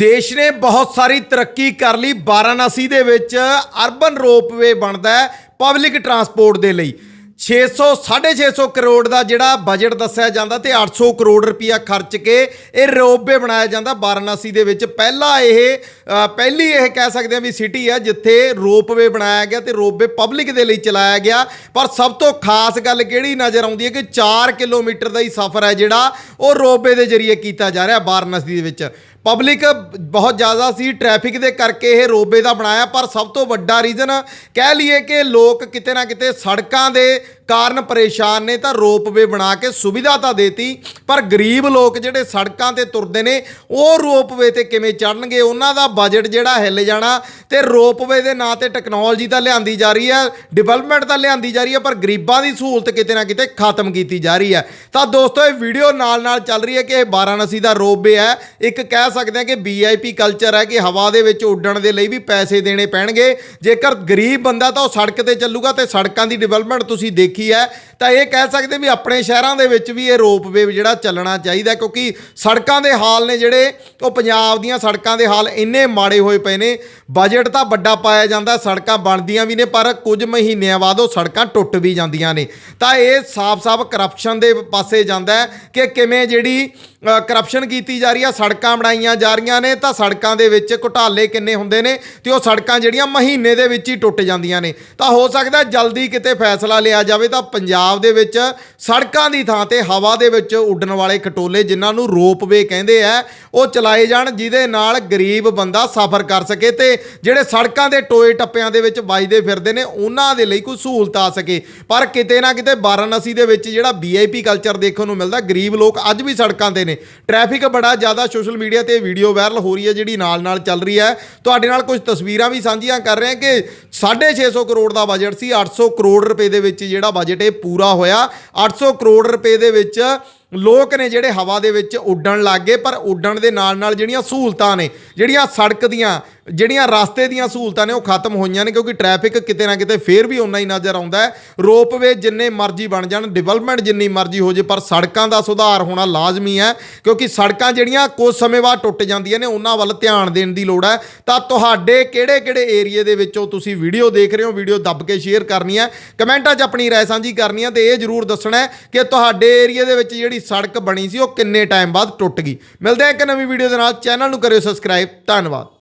ਦੇਸ਼ ਨੇ ਬਹੁਤ ਸਾਰੀ ਤਰੱਕੀ ਕਰ ਲਈ। ਵਾਰਾਣਸੀ ਦੇ ਵਿੱਚ ਅਰਬਨ ਰੋਪਵੇ ਬਣਦਾ ਹੈ ਪਬਲਿਕ ਟਰਾਂਸਪੋਰਟ ਦੇ ਲਈ। 600 650 ਕਰੋੜ ਦਾ ਜਿਹੜਾ ਬਜਟ ਦੱਸਿਆ ਜਾਂਦਾ ਤੇ 800 ਕਰੋੜ ਰੁਪਇਆ ਖਰਚ ਕੇ ਇਹ ਰੋਪਵੇ ਬਣਾਇਆ ਜਾਂਦਾ ਵਾਰਾਣਸੀ ਦੇ ਵਿੱਚ। ਪਹਿਲਾ ਇਹ ਪਹਿਲੀ ਇਹ ਕਹਿ ਸਕਦੇ ਆ ਵੀ ਸਿਟੀ ਹੈ ਜਿੱਥੇ ਰੋਪਵੇ ਬਣਾਇਆ ਗਿਆ ਤੇ ਰੋਪਵੇ ਪਬਲਿਕ ਦੇ ਲਈ ਚਲਾਇਆ ਗਿਆ। ਪਰ ਸਭ ਤੋਂ ਖਾਸ ਗੱਲ ਕਿਹੜੀ ਨਜ਼ਰ ਆਉਂਦੀ ਹੈ ਕਿ 4 ਕਿਲੋਮੀਟਰ ਦਾ ਹੀ ਸਫ਼ਰ ਹੈ ਜਿਹੜਾ, ਉਹ ਰੋਪਵੇ ਦੇ ਜ਼ਰੀਏ ਕੀਤਾ ਜਾ ਰਿਹਾ ਵਾਰਾਣਸੀ ਦੇ ਵਿੱਚ। ਪਬਲਿਕ ਬਹੁਤ ਜ਼ਿਆਦਾ ਸੀ ਟ੍ਰੈਫਿਕ ਦੇ ਕਰਕੇ ਇਹ ਰੋਬੇ ਦਾ ਬਣਾਇਆ, ਪਰ ਸਭ ਤੋਂ ਵੱਡਾ ਰੀਜ਼ਨ ਕਹਿ ਲਈਏ ਕਿ ਲੋਕ ਕਿਤੇ ਨਾ ਕਿਤੇ ਸੜਕਾਂ ਦੇ ਕਾਰਨ ਪਰੇਸ਼ਾਨ ਨੇ ਤਾਂ ਰੋਪਵੇ ਬਣਾ ਕੇ ਸੁਵਿਧਾ ਤਾਂ ਦੇਤੀ, ਪਰ ਗਰੀਬ ਲੋਕ ਜਿਹੜੇ ਸੜਕਾਂ ਤੇ ਤੁਰਦੇ ਨੇ, ਉਹ ਰੋਪਵੇ ਤੇ ਕਿਵੇਂ ਚੜਨਗੇ ਉਹਨਾਂ ਦਾ ਬਜਟ ਜਿਹੜਾ ਹਿੱਲ ਜਾਣਾ ਤੇ ਰੋਪਵੇ ਦੇ ਨਾਂ ਤੇ ਟੈਕਨੋਲੋਜੀ ਤਾਂ ਲਿਆਂਦੀ ਜਾ ਰਹੀ ਹੈ ਡਿਵੈਲਪਮੈਂਟ ਤਾਂ ਲਿਆਂਦੀ ਜਾ ਰਹੀ ਹੈ, ਪਰ ਗਰੀਬਾਂ ਦੀ ਸਹੂਲਤ ਕਿਤੇ ਨਾ ਕਿਤੇ ਖਤਮ ਕੀਤੀ ਜਾ ਰਹੀ ਹੈ। ਤਾਂ ਦੋਸਤੋ, ਇਹ ਵੀਡੀਓ ਨਾਲ ਨਾਲ ਚੱਲ ਰਹੀ ਹੈ ਕਿ ਇਹ ਵਾਰਾਣਸੀ ਦਾ ਰੋਪਵੇ ਹੈ। ਇੱਕ ਕਹਿ ਸਕਦੇ ਹਾਂ ਕਿ ਵੀਆਈਪੀ ਕਲਚਰ ਹੈ ਕਿ ਹਵਾ ਦੇ ਵਿੱਚ ਉੱਡਣ ਦੇ ਲਈ ਵੀ ਪੈਸੇ ਦੇਣੇ ਪੈਣਗੇ। ਜੇਕਰ ਗਰੀਬ ਬੰਦਾ ਤਾਂ ਉਹ ਸੜਕ ਤੇ ਚੱਲੂਗਾ ਤੇ ਸੜਕਾਂ ਦੀ ਡਿਵੈਲਪਮੈਂਟ ਤੁਸੀਂ ਦੇਖੀ ਹੈ, ਤਾਂ ਇਹ ਕਹਿ ਸਕਦੇ ਵੀ ਆਪਣੇ ਸ਼ਹਿਰਾਂ ਦੇ ਵਿੱਚ ਵੀ ਇਹ ਰੋਪਵੇ ਜਿਹੜਾ ਚੱਲਣਾ ਚਾਹੀਦਾ ਕਿਉਂਕਿ ਸੜਕਾਂ ਦੇ ਹਾਲ ਨੇ ਜਿਹੜੇ, ਉਹ ਪੰਜਾਬ ਦੀਆਂ ਸੜਕਾਂ ਦੇ ਹਾਲ ਇੰਨੇ ਮਾੜੇ ਹੋਏ ਪਏ ਨੇ ਬਜਟ ਤਾਂ ਵੱਡਾ ਪਾਇਆ ਜਾਂਦਾ, ਸੜਕਾਂ ਬਣਦੀਆਂ ਵੀ ਨੇ, ਪਰ ਕੁਝ ਮਹੀਨਿਆਂ ਬਾਅਦ ਉਹ ਸੜਕਾਂ ਟੁੱਟ ਵੀ ਜਾਂਦੀਆਂ ਨੇ। ਤਾਂ ਇਹ ਸਾਫ਼-ਸਾਫ਼ ਕਰਪਸ਼ਨ ਦੇ ਪਾਸੇ ਜਾਂਦਾ ਕਿ ਕਿਵੇਂ ਜਿਹੜੀ ਕਰਪਸ਼ਨ ਕੀਤੀ ਜਾ ਰਹੀ ਆ, ਸੜਕਾਂ ਬਣਾਈਆਂ ਜਾ ਰਹੀਆਂ ਨੇ, ਤਾਂ ਸੜਕਾਂ ਦੇ ਵਿੱਚ ਘੁਟਾਲੇ ਕਿੰਨੇ ਹੁੰਦੇ ਨੇ ਤੇ ਉਹ ਸੜਕਾਂ ਜਿਹੜੀਆਂ ਮਹੀਨੇ ਦੇ ਵਿੱਚ ਹੀ ਟੁੱਟ ਜਾਂਦੀਆਂ ਨੇ। ਤਾਂ ਹੋ ਸਕਦਾ ਜਲਦੀ ਕਿਤੇ ਫੈਸਲਾ ਲਿਆ ਜਾਵੇ ਤਾਂ ਪੰਜਾਬ ਦੇ ਵਿੱਚ ਸੜਕਾਂ ਦੀ ਥਾਂ ਤੇ ਹਵਾ ਦੇ ਵਿੱਚ ਉੱਡਣ ਵਾਲੇ ਖਟੋਲੇ ਜਿਨ੍ਹਾਂ ਨੂੰ ਰੋਪਵੇ ਕਹਿੰਦੇ ਆ, ਉਹ ਚਲਾਏ ਜਾਣ, ਜਿਹਦੇ ਨਾਲ ਗਰੀਬ ਬੰਦਾ ਸਫ਼ਰ ਕਰ ਸਕੇ ਤੇ ਜਿਹੜੇ ਸੜਕਾਂ ਦੇ ਟੋਏ ਟੱਪਿਆਂ ਦੇ ਵਿੱਚ ਵੱਜਦੇ ਫਿਰਦੇ ਨੇ, ਉਹਨਾਂ ਦੇ ਲਈ ਕੋਈ ਸਹੂਲਤ ਆ ਸਕੇ। ਪਰ ਕਿਤੇ ਨਾ ਕਿਤੇ ਵਾਰਾਣਸੀ ਦੇ ਵਿੱਚ ਜਿਹੜਾ ਵੀਆਈਪੀ ਕਲਚਰ ਦੇਖਣ ਨੂੰ ਮਿਲਦਾ, ਗਰੀਬ ਲੋਕ ਅੱਜ ਵੀ ਸੜਕਾਂ ਤੇ ਨੇ। ਟ੍ਰੈਫਿਕ ਬੜਾ ਜ਼ਿਆਦਾ ਸੋਸ਼ਲ ਮੀਡੀਆ ਤੇ ਵੀਡੀਓ ਵਾਇਰਲ ਹੋ ਰਹੀ ਹੈ, ਜਿਹੜੀ ਨਾਲ ਨਾਲ ਚੱਲ ਰਹੀ ਹੈ। ਤੁਹਾਡੇ ਨਾਲ ਕੁਝ ਤਸਵੀਰਾਂ ਵੀ ਸਾਂਝੀਆਂ ਕਰ ਰਹੇ ਹਾਂ ਕਿ 650 ਕਰੋੜ ਦਾ ਬਜਟ ਸੀ 800 ਕਰੋੜ ਰੁਪਏ ਦੇ ਵਿੱਚ ਜਿਹੜਾ ਬਜਟ ਇਹ ਪੂਰਾ ਹੋਇਆ। 800 ਕਰੋੜ ਰੁਪਏ ਦੇ ਵਿੱਚ ਲੋਕ ਨੇ ਜਿਹੜੇ ਹਵਾ ਦੇ ਵਿੱਚ ਉੱਡਣ ਲੱਗ ਗਏ, ਪਰ ਉੱਡਣ ਦੇ ਨਾਲ ਨਾਲ ਜਿਹੜੀਆਂ ਸਹੂਲਤਾਂ ਨੇ, ਜਿਹੜੀਆਂ ਸੜਕ ਦੀਆਂ ਜਿਹੜੀਆਂ ਰਸਤੇ ਦੀਆਂ ਸਹੂਲਤਾਂ ਨੇ ਉਹ ਖਤਮ ਹੋਈਆਂ ਨੇ, ਕਿਉਂਕਿ ਟ੍ਰੈਫਿਕ ਕਿਤੇ ਨਾ ਕਿਤੇ ਫੇਰ ਵੀ ਉਨਾ ਹੀ ਨਜ਼ਰ ਆਉਂਦਾ ਹੈ। ਰੋਪਵੇ ਜਿੰਨੇ ਮਰਜ਼ੀ ਬਣ ਜਾਣ ਡਿਵੈਲਪਮੈਂਟ ਜਿੰਨੀ ਮਰਜ਼ੀ ਹੋ ਜੇ, ਪਰ ਸੜਕਾਂ ਦਾ ਸੁਧਾਰ ਹੋਣਾ ਲਾਜ਼ਮੀ ਹੈ, ਕਿਉਂਕਿ ਸੜਕਾਂ ਜਿਹੜੀਆਂ ਕੁਝ ਸਮੇਂ ਬਾਅਦ ਟੁੱਟ ਜਾਂਦੀਆਂ ਨੇ, ਉਹਨਾਂ ਵੱਲ ਧਿਆਨ ਦੇਣ ਦੀ ਲੋੜ ਹੈ। ਤਾਂ ਤੁਹਾਡੇ ਕਿਹੜੇ-ਕਿਹੜੇ ਏਰੀਏ ਦੇ ਵਿੱਚੋਂ ਤੁਸੀਂ ਵੀਡੀਓ ਦੇਖ ਰਹੇ ਹੋ? ਵੀਡੀਓ ਦੱਬ ਕੇ ਸ਼ੇਅਰ ਕਰਨੀ ਹੈ। ਕਮੈਂਟਾਂ 'ਚ ਆਪਣੀ ਰਾਏ ਸਾਂਝੀ ਕਰਨੀ ਹੈ ਤੇ ਇਹ ਜ਼ਰੂਰ ਦੱਸਣਾ ਕਿ ਤੁਹਾਡੇ ਏਰੀਏ ਦੇ ਵਿੱਚ ਜਿਹੜੀ ਸੜਕ ਬਣੀ ਸੀ, ਉਹ ਕਿੰਨੇ ਟਾਈਮ ਬਾਅਦ ਟੁੱਟ ਗਈ। ਮਿਲਦੇ ਹਾਂ ਇੱਕ ਨਵੀਂ ਵੀਡੀਓ ਦੇ ਨਾਲ। ਚੈਨਲ ਨੂੰ ਕਰਿਓ ਸਬਸਕ੍ਰਾਈਬ ਧੰਨਵਾਦ।